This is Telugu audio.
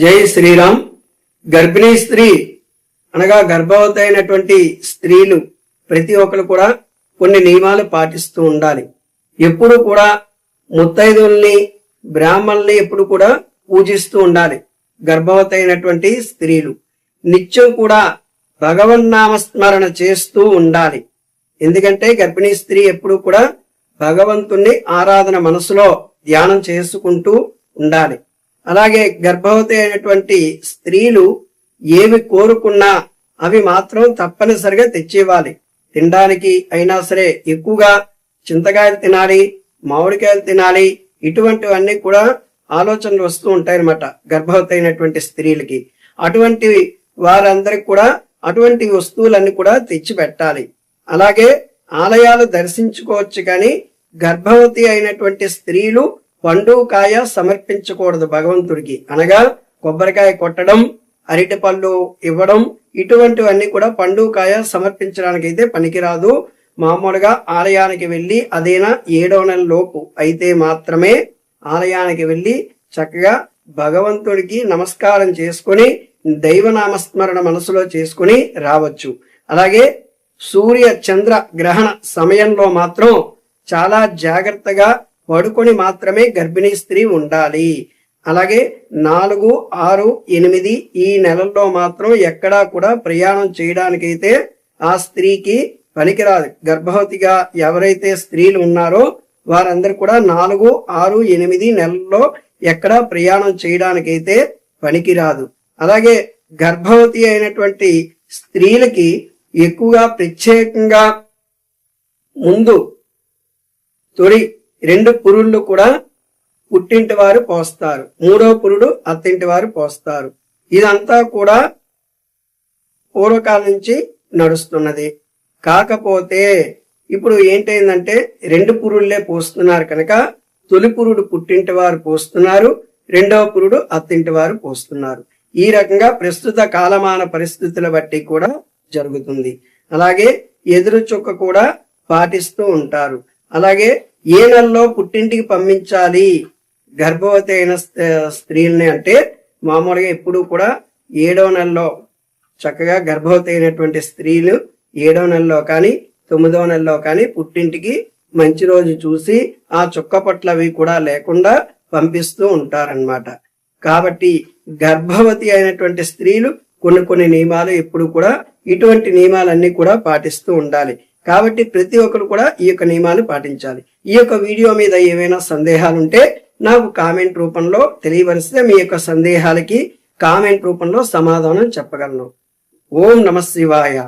జై శ్రీరామ్. గర్భిణీ స్త్రీ అనగా గర్భవతి అయినటువంటి స్త్రీలు ప్రతి ఒక్కరు కూడా కొన్ని నియమాలు పాటిస్తూ ఉండాలి. ఎప్పుడు కూడా ముత్తైదుల్ని బ్రాహ్మణుల్ని ఎప్పుడు కూడా పూజిస్తూ ఉండాలి. గర్భవతి అయినటువంటి స్త్రీలు. నిత్యం కూడా భగవన్నామస్మరణ చేస్తూ ఉండాలి. ఎందుకంటే గర్భిణీ స్త్రీ ఎప్పుడు కూడా భగవంతుణ్ణి ఆరాధన మనసులో ధ్యానం చేసుకుంటూ ఉండాలి. అలాగే గర్భవతి అయినటువంటి స్త్రీలు ఏవి కోరుకున్నా అవి మాత్రం తప్పనిసరిగా తెచ్చివ్వాలి. తినడానికి అయినా సరే ఎక్కువగా చింతకాయలు తినాలి మామిడికాయలు తినాలి ఇటువంటివన్నీ కూడా ఆలోచనలు వస్తూ ఉంటాయన్నమాట గర్భవతి అయినటువంటి స్త్రీలకి. అటువంటి వారందరికి కూడా అటువంటి వస్తువులన్నీ కూడా తెచ్చి పెట్టాలి. అలాగే ఆలయాలు దర్శించుకోవచ్చు కానీ గర్భవతి అయినటువంటి స్త్రీలు పండు కాయ సమర్పించకూడదు భగవంతుడికి. అనగా కొబ్బరికాయ కొట్టడం అరటి పళ్ళు ఇవ్వడం ఇటువంటివన్నీ కూడా పండు కాయ సమర్పించడానికి అయితే పనికిరాదు. మామూలుగా ఆలయానికి వెళ్ళి అదైనా ఏడవ నెల లోపు అయితే మాత్రమే ఆలయానికి వెళ్ళి చక్కగా భగవంతుడికి నమస్కారం చేసుకుని దైవనామస్మరణ మనసులో చేసుకుని రావచ్చు. అలాగే సూర్య చంద్ర గ్రహణ సమయంలో మాత్రం చాలా జాగ్రత్తగా పడుకొని మాత్రమే గర్భిణీ స్త్రీ ఉండాలి. అలాగే నాలుగు ఆరు ఎనిమిది ఈ నెలల్లో మాత్రం ఎక్కడా కూడా ప్రయాణం చేయడానికైతే ఆ స్త్రీకి పనికిరాదు. గర్భవతిగా ఎవరైతే స్త్రీలు ఉన్నారో వారందరూ కూడా నాలుగు ఆరు ఎనిమిది నెలల్లో ఎక్కడా ప్రయాణం చేయడానికైతే పనికిరాదు. అలాగే గర్భవతి అయినటువంటి స్త్రీలకి ఎక్కువగా ప్రత్యేకంగా ముందు తొలి రెండు పురుళ్ళు కూడా పుట్టింటి వారు పోస్తారు. మూడో పురుడు అత్తింటి వారు పోస్తారు. ఇదంతా కూడా పూర్వకాలం నుంచి నడుస్తున్నది. కాకపోతే ఇప్పుడు ఏంటైందంటే రెండు పురుళ్ళే పోస్తున్నారు కనుక తొలి పురుడు పుట్టింటి వారు పోస్తున్నారు రెండవ పురుడు అత్తింటి వారు పోస్తున్నారు. ఈ రకంగా ప్రస్తుత కాలమాన పరిస్థితుల బట్టి కూడా జరుగుతుంది. అలాగే ఎదురు చుక్క కూడా పాటిస్తూ ఉంటారు. అలాగే ఏ నెలలో పుట్టింటికి పంపించాలి గర్భవతి అయిన స్త- స్త్రీల్ని అంటే మామూలుగా ఎప్పుడు కూడా ఏడవ నెలలో చక్కగా గర్భవతి అయినటువంటి స్త్రీలు ఏడవ నెలలో కానీ తొమ్మిదవ నెలలో కానీ పుట్టింటికి మంచి రోజు చూసి ఆ చుక్క పట్ల అవి కూడా లేకుండా పంపిస్తూ ఉంటారనమాట కాబట్టి గర్భవతి అయినటువంటి స్త్రీలు కొన్ని కొన్ని నియమాలు ఎప్పుడు కూడా ఇటువంటి నియమాలన్నీ కూడా పాటిస్తూ ఉండాలి. కాబట్టి ప్రతి ఒక్కరు కూడా ఈ యొక్క నియమాలు పాటించాలి. ఈ యొక్క వీడియో మీద ఏవైనా సందేహాలు ఉంటే నాకు కామెంట్ రూపంలో తెలియవలిస్తే మీ యొక్క సందేహాలకి కామెంట్ రూపంలో సమాధానం చెప్పగలను. ఓం నమ శివాయ.